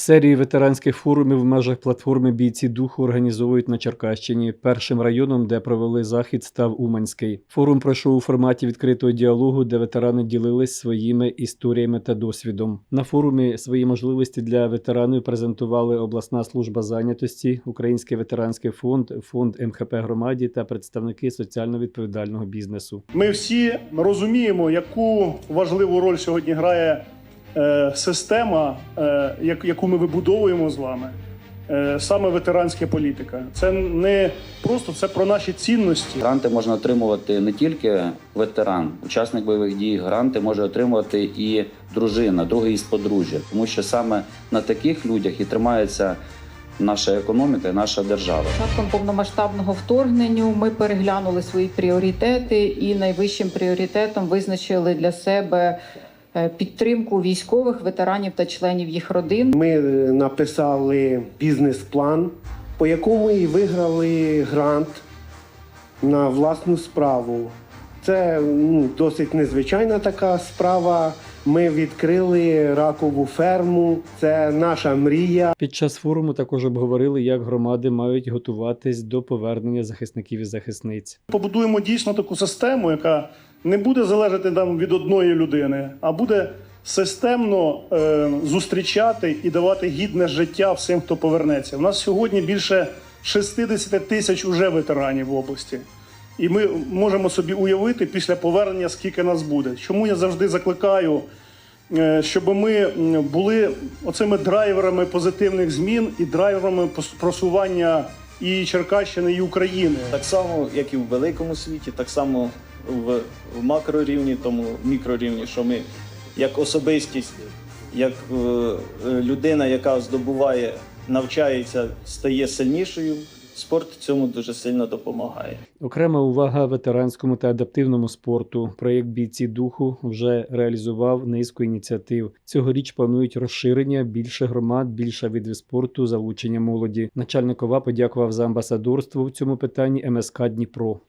Серії ветеранських форумів в межах платформи Бійці духу організовують на Черкащині. Першим районом, де провели захід, став Уманський. Форум пройшов у форматі відкритого діалогу, де ветерани ділились своїми історіями та досвідом. На форумі свої можливості для ветеранів презентували обласна служба зайнятості, Український ветеранський фонд, фонд МХП громаді та представники соціально відповідального бізнесу. Ми всі розуміємо, яку важливу роль сьогодні грає е, система, е, яку ми вибудовуємо з вами. Е, Саме ветеранська політика. Це не просто це про наші цінності. Гранти можна отримувати не тільки ветеран, учасник бойових дій. Гранти може отримувати і дружина, другий із подружжя, тому що саме на таких людях і тримається наша економіка і наша держава. Початком повномасштабного вторгнення ми переглянули свої пріоритети і найвищим пріоритетом визначили для себе підтримку військових ветеранів та членів їх родин. Ми е, написали бізнес-план, по якому і виграли грант на власну справу. Це ну, досить незвичайна така справа. Ми відкрили ракову ферму. Це наша мрія. Під час форуму також обговорили, як громади мають готуватись до повернення захисників і захисниць. Побудуємо дійсно таку систему, яка не буде залежати там від одної людини, а буде системно е, зустрічати і давати гідне життя всім, хто повернеться. У нас сьогодні більше 60 тисяч уже ветеранів в області. І ми можемо собі уявити після повернення, скільки нас буде. Чому я завжди закликаю, е, щоб ми були оцими драйверами позитивних змін і драйверами просування і Черкащини, і України. Так само, як і в великому світі, так само в, в макрорівні, тому в мікрорівні, що ми як особистість, як е, е, людина, яка здобуває, навчається, стає сильнішою. Спорт цьому дуже сильно допомагає. Окрема увага ветеранському та адаптивному спорту. Проєкт бійці духу вже реалізував низку ініціатив. Цьогоріч планують розширення більше громад, більше видів спорту, залучення молоді. Начальник ОВА подякував за амбасадорство в цьому питанні МСК Дніпро.